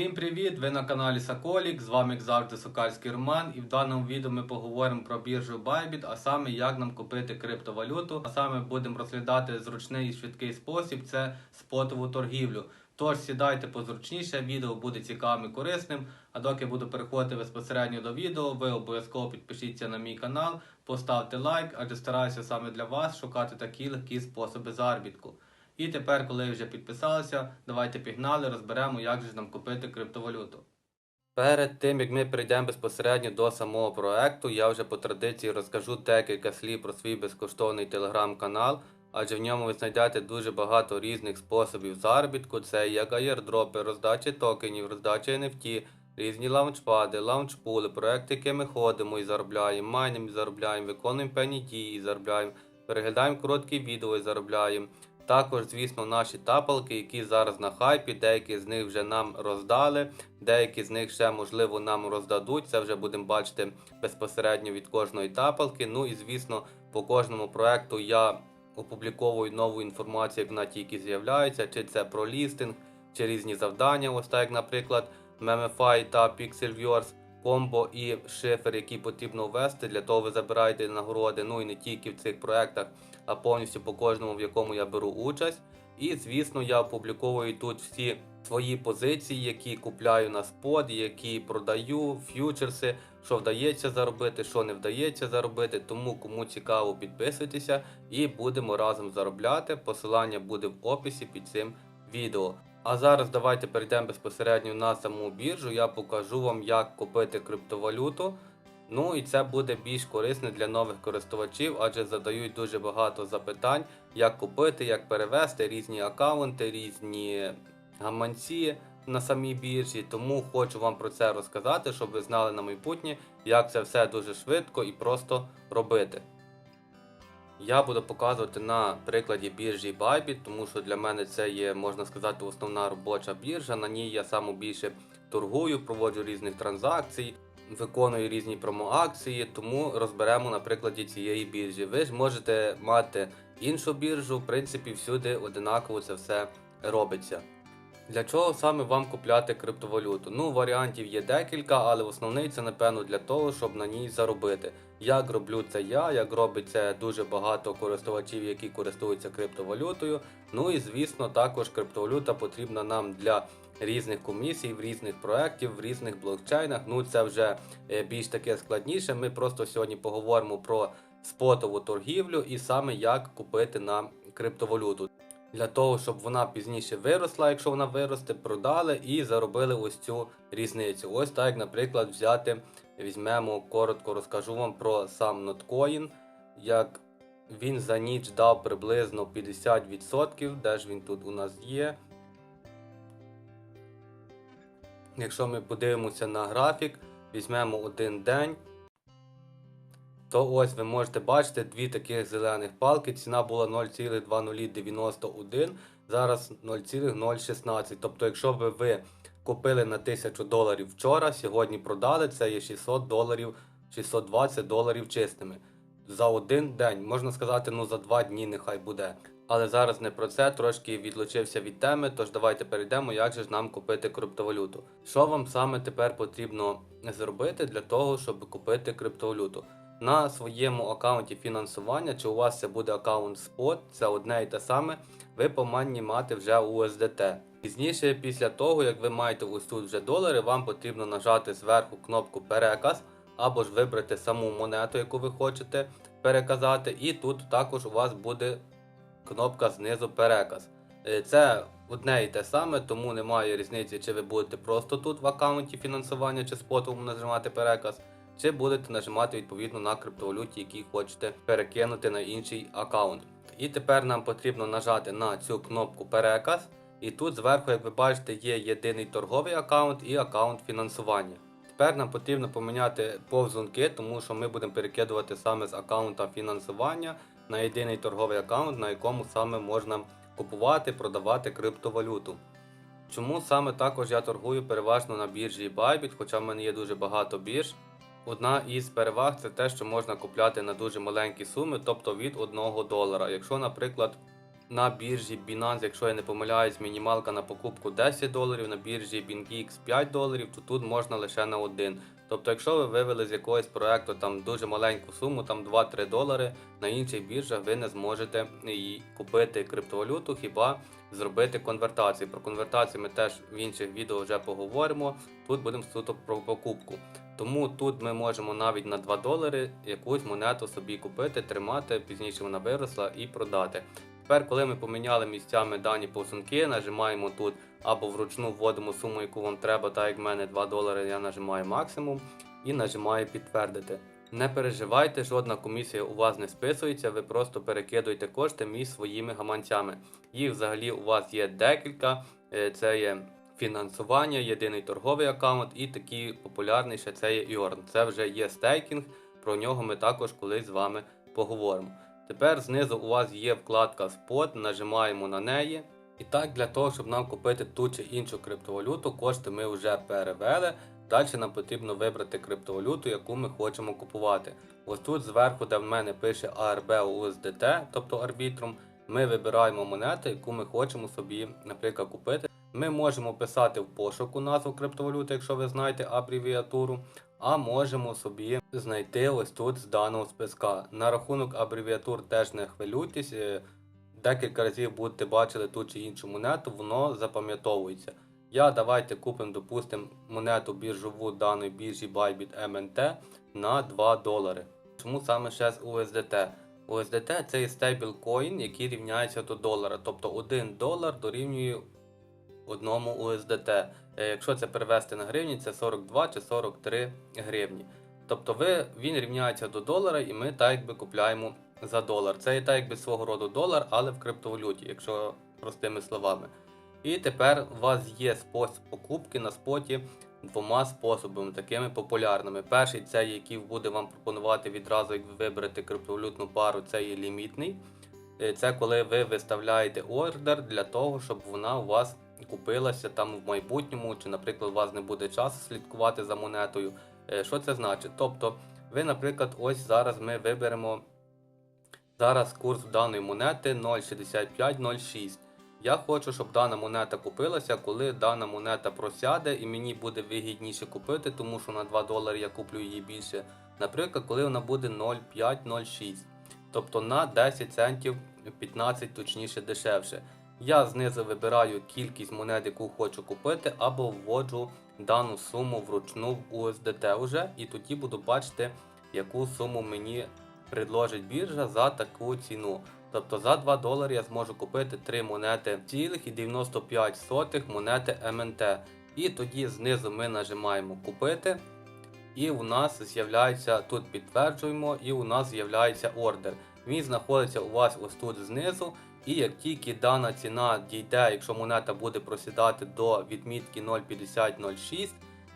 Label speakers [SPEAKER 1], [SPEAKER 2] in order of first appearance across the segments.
[SPEAKER 1] Всім привіт! Ви на каналі Соколік. З вами як завжди Сокальський Роман. І в даному відео ми поговоримо про біржу Bybit, а саме як нам купити криптовалюту. А саме будемо розглядати зручний і швидкий спосіб це спотову торгівлю. Тож сідайте позручніше, відео буде цікавим і корисним. А доки буду переходити безпосередньо до відео, ви обов'язково підпишіться на мій канал, поставте лайк, адже стараюся саме для вас шукати такі легкі способи заробітку. І тепер, коли вже підписалися, давайте пігнали, розберемо, як же нам купити криптовалюту. Перед тим як ми перейдемо безпосередньо до самого проекту, я вже по традиції розкажу декілька слів про свій безкоштовний телеграм-канал, адже в ньому ви знайдете дуже багато різних способів заробітку. Це як аєрдропи, роздачі токенів, роздача NFT, різні лаунчпади, лаунчпули, проекти, які ми ходимо і заробляємо, майнимо і заробляємо, виконуємо певні дії і заробляємо, переглядаємо короткі відео і заробляємо. Також, звісно, наші тапалки, які зараз на хайпі, деякі з них вже нам роздали, деякі з них ще, можливо, нам роздадуть. Це вже будемо бачити безпосередньо від кожної тапалки. Ну і звісно, по кожному проекту я опубліковую нову інформацію, як вона тільки з'являється, чи це про лістинг, чи різні завдання, ось так, як, наприклад, Memify та Pixelverse, комбо і шифер, які потрібно ввести. Для того ви забираєте нагороди, ну і не тільки в цих проектах, а повністю по кожному, в якому я беру участь. І, звісно, я опубліковую тут всі свої позиції, які купляю на спот, які продаю, ф'ючерси, що вдається заробити, що не вдається заробити. Тому кому цікаво, підписуйтеся і будемо разом заробляти. Посилання буде в описі під цим відео. А зараз давайте перейдемо безпосередньо на саму біржу. Я покажу вам, як купити криптовалюту. Ну і це буде більш корисне для нових користувачів, адже задають дуже багато запитань, як купити, як перевести різні аккаунти, різні гаманці на самій біржі. Тому хочу вам про це розказати, щоб ви знали на майбутнє, як це все дуже швидко і просто робити. Я буду показувати на прикладі біржі Bybit, тому що для мене це є, можна сказати, основна робоча біржа. На ній я саме більше торгую, проводжу різних транзакцій, виконую різні промоакції, тому розберемо на прикладі цієї біржі. Ви ж можете мати іншу біржу, в принципі, всюди одинаково це все робиться. Для чого саме вам купляти криптовалюту? Ну, варіантів є декілька, але основний це, напевно, для того, щоб на ній заробити. Як роблю це я, як робить це дуже багато користувачів, які користуються криптовалютою. Ну і звісно, також криптовалюта потрібна нам для різних комісій, в різних проєктів, в різних блокчейнах. Ну це вже е, більш таке складніше. Ми просто сьогодні поговоримо про спотову торгівлю і саме як купити на криптовалюту. Для того, щоб вона пізніше виросла, якщо вона виросте, продали і заробили ось цю різницю. Ось так, наприклад, взяти, візьмемо, коротко розкажу вам про сам Notcoin, як він за ніч дав приблизно 50%, де ж він тут у нас є. Якщо ми подивимося на графік, візьмемо один день, то ось ви можете бачити дві таких зелених палки. Ціна була 0,2091, зараз 0,016. Тобто, якщо би ви купили на 1000 доларів вчора, сьогодні продали, це є 600 доларів, 620 доларів чистими. За один день, можна сказати, ну за два дні нехай буде. Але зараз не про це, трошки відлучився від теми, тож давайте перейдемо, як же ж нам купити криптовалюту. Що вам саме тепер потрібно зробити для того, щоб купити криптовалюту? На своєму аккаунті фінансування, чи у вас це буде аккаунт Spot, це одне і те саме, ви повинні мати вже USDT. Пізніше, після того, як ви маєте ось тут вже долари, вам потрібно нажати зверху кнопку Переказ або ж вибрати саму монету, яку ви хочете переказати, і тут також у вас буде кнопка знизу переказ. Е, Це одне і те саме, тому немає різниці, чи ви будете просто тут в аккаунті фінансування чи спотовому нажимати переказ, чи будете нажимати відповідно на криптовалюті, які хочете перекинути на інший аккаунт. І тепер нам потрібно нажати на цю кнопку переказ. І тут зверху, як ви бачите, є єдиний торговий аккаунт і аккаунт фінансування. Тепер нам потрібно поміняти повзунки, тому що ми будемо перекидувати саме з аккаунта фінансування на єдиний торговий аккаунт, на якому саме можна купувати, продавати криптовалюту. Чому саме також я торгую переважно на біржі Bybit, хоча в мене є дуже багато бірж. Одна із переваг це те, що можна купляти на дуже маленькі суми, тобто від 1 долара. Якщо, наприклад, на біржі Binance, якщо я не помиляюсь, мінімалка на покупку 10 доларів, на біржі BingX 5 доларів, то тут можна лише на один. Тобто, якщо ви вивели з якогось проекту там дуже маленьку суму, там 2-3 долари, на інших біржах ви не зможете її купити криптовалюту, хіба зробити конвертацію. Про конвертацію ми теж в інших відео вже поговоримо. Тут будемо суто про покупку. Тому тут ми можемо навіть на 2 долари якусь монету собі купити, тримати, пізніше вона виросла і продати. Тепер, коли ми поміняли місцями дані посунки, нажимаємо тут або вручну вводимо суму, яку вам треба, так як в мене 2 долари, я нажимаю максимум і нажимаю підтвердити. Не переживайте, жодна комісія у вас не списується, ви просто перекидуєте кошти між своїми гаманцями. Їх взагалі у вас є декілька. Е, Це є фінансування, єдиний торговий аккаунт і такий популярний ще це є Earn. Це вже є стейкінг, про нього ми також колись з вами поговоримо. Тепер знизу у вас є вкладка Spot, нажимаємо на неї. І так, для того, щоб нам купити ту чи іншу криптовалюту, кошти ми вже перевели. Далі нам потрібно вибрати криптовалюту, яку ми хочемо купувати. Ось тут зверху, де в мене пише ARB USDT, тобто арбітром, ми вибираємо монету, яку ми хочемо собі, наприклад, купити. Ми можемо писати в пошуку назву криптовалюти, якщо ви знаєте абревіатуру, а можемо собі знайти ось тут з даного списка. На рахунок абревіатур теж не хвилюйтесь. е, Декілька разів будете бачили ту чи іншу монету, воно запам'ятовується. Я давайте купимо, допустимо, монету біржову даної біржі Bybit MNT на 2 долари. Чому саме ще з USDT? USDT це стейблкоін, який рівняється до долара. Тобто 1 долар дорівнює одному USDT. Е, Якщо це перевести на гривні, це 42 чи 43 гривні. Тобто ви, він рівняється до долара, і ми так якби купляємо за долар. Це і так якби свого роду долар, але в криптовалюті, якщо простими словами. І тепер у вас є спосіб покупки на споті двома способами, такими популярними. Перший це який буде вам пропонувати відразу, як ви виберете криптовалютну пару, це є лімітний. Е, Це коли ви виставляєте ордер для того, щоб вона у вас купилася там в майбутньому, чи, наприклад, у вас не буде часу слідкувати за монетою. Е, Що це значить? Тобто, ви, наприклад, ось зараз ми виберемо зараз курс даної монети 0,6506. Я хочу, щоб дана монета купилася, коли дана монета просяде і мені буде вигідніше купити, тому що на 2 долари я куплю її більше. Наприклад, коли вона буде 0,506. Тобто на 10 центів 15 точніше дешевше. Я знизу вибираю кількість монет, яку хочу купити, або вводжу дану суму вручну в USDT вже, і тоді буду бачити, яку суму мені предложить біржа за таку ціну. Тобто за 2 долари я зможу купити 3 монети цілих і 95 сотих монети МНТ. І тоді знизу ми нажимаємо купити. І у нас з'являється тут підтверджуємо, і у нас з'являється ордер. Він знаходиться у вас ось тут знизу. І як тільки дана ціна дійде, якщо монета буде просідати до відмітки 0,5006,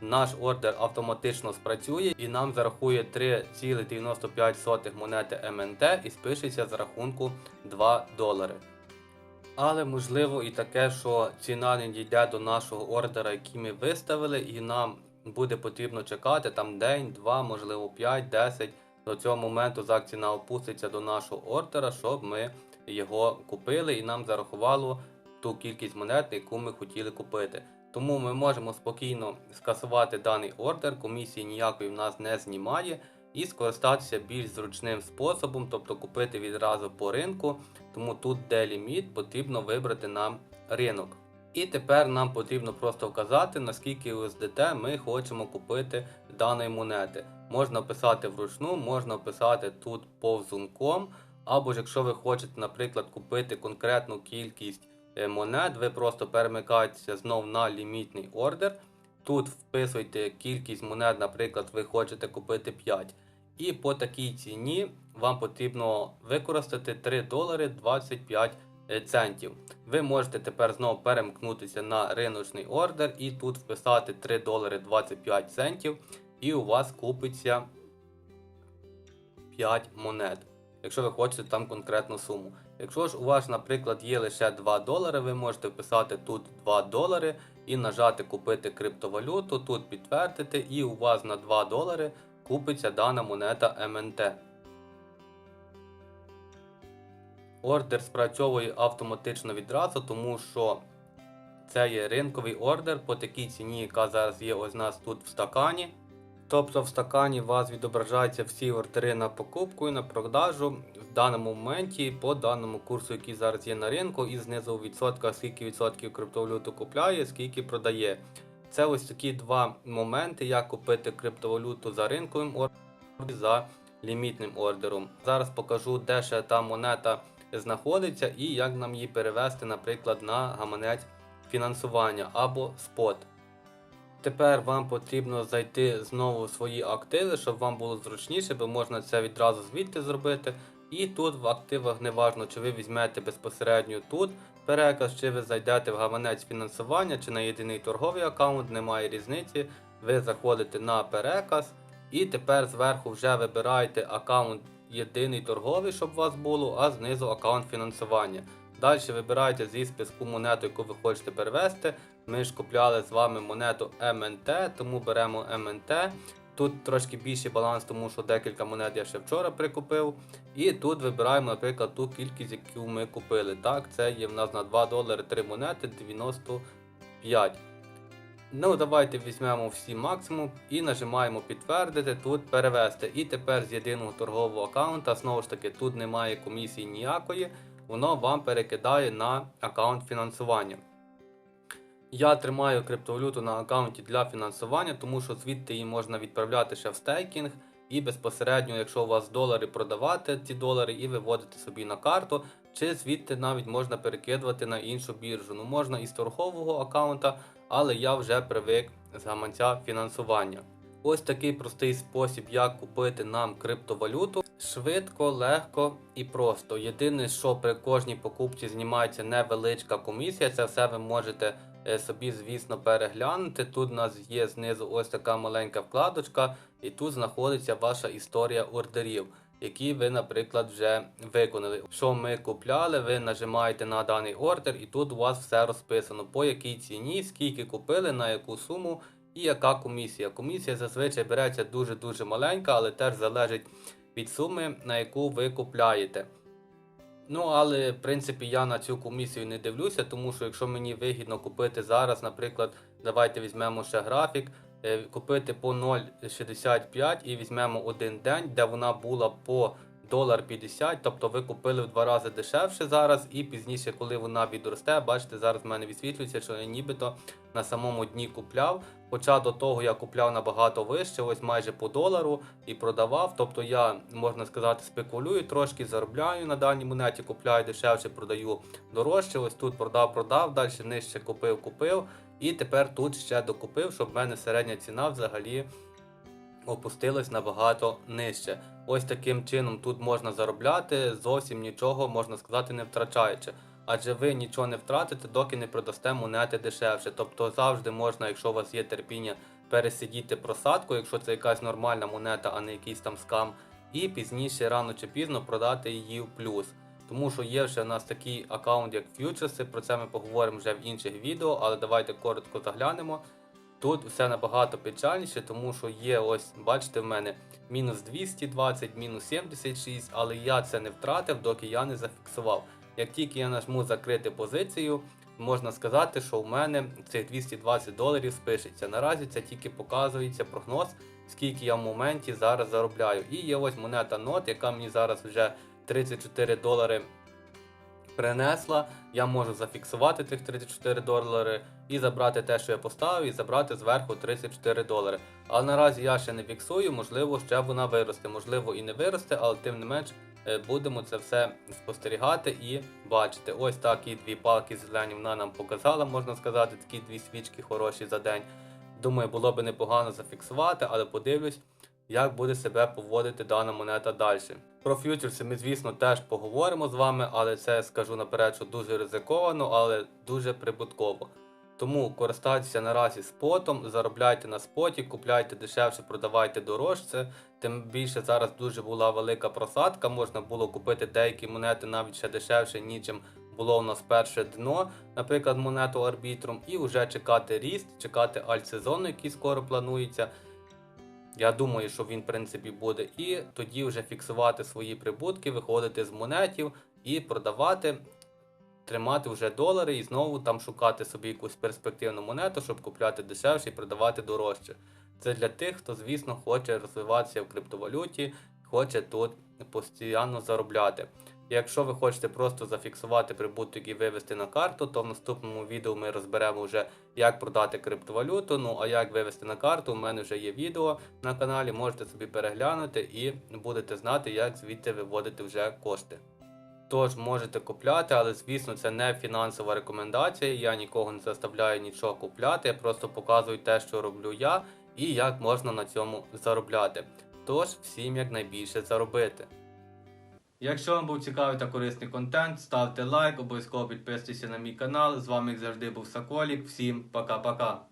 [SPEAKER 1] наш ордер автоматично спрацює і нам зарахує 3,95 монети МНТ і спишеться з рахунку 2 долари. Але можливо і таке, що ціна не дійде до нашого ордера, який ми виставили, і нам буде потрібно чекати там день, два, можливо 5, 10. До цього моменту ціна опуститься до нашого ордера, щоб ми його купили і нам зарахувало ту кількість монет, яку ми хотіли купити. Тому ми можемо спокійно скасувати даний ордер, комісії ніякої в нас не знімає, і скористатися більш зручним способом, тобто купити відразу по ринку. Тому тут, де ліміт, потрібно вибрати нам ринок. І тепер нам потрібно просто вказати, наскільки USDT ми хочемо купити даної монети. Можна писати вручну, можна писати тут повзунком. Або ж якщо ви хочете, наприклад, купити конкретну кількість е, монет, ви просто перемикаєтеся знов на лімітний ордер. Тут вписуйте кількість монет, наприклад, ви хочете купити 5. І по такій ціні вам потрібно використати 3 долари 25 е, центів. Ви можете тепер знову перемкнутися на риночний ордер і тут вписати 3 долари 25 центів, і у вас купиться 5 монет якщо ви хочете там конкретну суму. Якщо ж у вас, наприклад, є лише 2 долари, ви можете вписати тут 2 долари і нажати купити криптовалюту, тут підтвердити, і у вас на 2 долари купиться дана монета МНТ. ордер спрацьовує автоматично відразу, тому що це є ринковий ордер по такій ціні, яка зараз є ось у нас тут в стакані. Тобто в стакані у вас відображаються всі ордери на покупку і на продажу в даному моменті по даному курсу, який зараз є на ринку, і знизу у відсотках, скільки відсотків криптовалюту купляє, скільки продає. Це ось такі два моменти, як купити криптовалюту за ринковим ордером за лімітним ордером. Зараз покажу, де ще та монета знаходиться і як нам її перевести, наприклад, на гаманець фінансування або спот. Тепер вам потрібно зайти знову в свої активи, щоб вам було зручніше, бо можна це відразу звідти зробити. І тут в активах не важно, чи ви візьмете безпосередньо тут переказ, чи ви зайдете в гаманець фінансування, чи на єдиний торговий аккаунт, немає різниці. Ви заходите на переказ, і тепер зверху вже вибираєте аккаунт єдиний торговий, щоб у вас було, а знизу аккаунт фінансування. Далі вибираєте зі списку монету, яку ви хочете перевести. Ми ж купляли з вами монету МНТ, тому беремо МНТ. Тут трошки більший баланс, тому що декілька монет я ще вчора прикупив. І тут вибираємо, наприклад, ту кількість, яку ми купили. Так, це є в нас на 2 долари 3 монети 95. Ну, давайте візьмемо всі максимум і нажимаємо підтвердити, тут перевести. І тепер з єдиного торгового аккаунта, знову ж таки, тут немає комісії ніякої, воно вам перекидає на аккаунт фінансування. Я тримаю криптовалюту на аккаунті для фінансування, тому що звідти її можна відправляти ще в стейкінг. І безпосередньо, якщо у вас долари продавати ці долари і виводити собі на карту, чи звідти навіть можна перекидувати на іншу біржу. Ну можна із торгового аккаунта, але я вже привик з гаманця фінансування. Ось такий простий спосіб, як купити нам криптовалюту. Швидко, легко і просто. Єдине, що при кожній покупці знімається невеличка комісія, це все ви можете е, собі, звісно, переглянути. Тут у нас є знизу ось така маленька вкладочка, і тут знаходиться ваша історія ордерів, які ви, наприклад, вже виконали. Що ми купляли, ви нажимаєте на даний ордер, і тут у вас все розписано, по якій ціні, скільки купили, на яку суму і яка комісія. Комісія зазвичай береться дуже-дуже маленька, але теж залежить від суми, на яку ви купляєте. Ну, але в принципі я на цю комісію не дивлюся, тому що якщо мені вигідно купити зараз, наприклад, давайте візьмемо ще графік, е, купити по 0,65 і візьмемо один день, де вона була по долар 50, тобто ви купили в два рази дешевше зараз, і пізніше, коли вона відросте, бачите, зараз в мене висвітлюється, що я нібито на самому дні купляв. Хоча до того я купляв набагато вище, ось майже по долару і продавав. Тобто я, можна сказати, спекулюю трошки, заробляю на даній монеті, купляю дешевше, продаю дорожче. Ось тут продав, продав, далі нижче купив, купив. І тепер тут ще докупив, щоб в мене середня ціна взагалі опустилась набагато нижче. Ось таким чином тут можна заробляти, зовсім нічого, можна сказати, не втрачаючи. Адже ви нічого не втратите, доки не продасте монети дешевше. Тобто завжди можна, якщо у вас є терпіння, пересидіти просадку, якщо це якась нормальна монета, а не якийсь там скам, і пізніше, рано чи пізно, продати її в плюс. Тому що є вже у нас такий аккаунт, як фьючерси, про це ми поговоримо вже в інших відео, але давайте коротко заглянемо. Тут все набагато печальніше, тому що є ось, бачите, в мене мінус 220, мінус 76, але я це не втратив, доки я не зафіксував. Як тільки я нажму закрити позицію, можна сказати, що в мене цих 220 доларів спишеться. Наразі це тільки показується прогноз, скільки я в моменті зараз заробляю. І є ось монета NOT, яка мені зараз вже 34 долари принесла. Я можу зафіксувати тих 34 долари і забрати те, що я поставив, і забрати зверху 34 долари. Але наразі я ще не фіксую, можливо, ще вона виросте, можливо і не виросте, але тим не менш е, будемо це все спостерігати і бачити. Ось такі дві палки зелені вона нам показала, можна сказати, такі дві свічки хороші за день. Думаю, було би непогано зафіксувати, але подивлюсь, як буде себе поводити дана монета далі. Про фьючерси ми, звісно, теж поговоримо з вами, але це скажу наперед, що дуже ризиковано, але дуже прибутково. Тому користайтеся наразі спотом, заробляйте на споті, купляйте дешевше, продавайте дорожче. Тим більше зараз дуже була велика просадка, можна було купити деякі монети навіть ще дешевше, ніж було у нас перше дно, наприклад, монету арбітром, і вже чекати ріст, чекати альтсезону, який скоро планується. Я думаю, що він в принципі буде, і тоді вже фіксувати свої прибутки, виходити з монетів і продавати, тримати вже долари і знову там шукати собі якусь перспективну монету, щоб купляти дешевше і продавати дорожче. Це для тих, хто, звісно, хоче розвиватися в криптовалюті, хоче тут постійно заробляти. Якщо ви хочете просто зафіксувати прибуток і вивести на карту, то в наступному відео ми розберемо вже, як продати криптовалюту. Ну а як вивести на карту, у мене вже є відео на каналі, можете собі переглянути і будете знати, як звідти виводити вже кошти. Тож можете купляти, але звісно, це не фінансова рекомендація. Я нікого не заставляю нічого купляти. Я просто показую те, що роблю я, і як можна на цьому заробляти. Тож всім якнайбільше заробити. Якщо вам був цікавий та корисний контент, ставте лайк, обов'язково підписуйтесь на мій канал. З вами як завжди був Соколік. Всім пока-пока.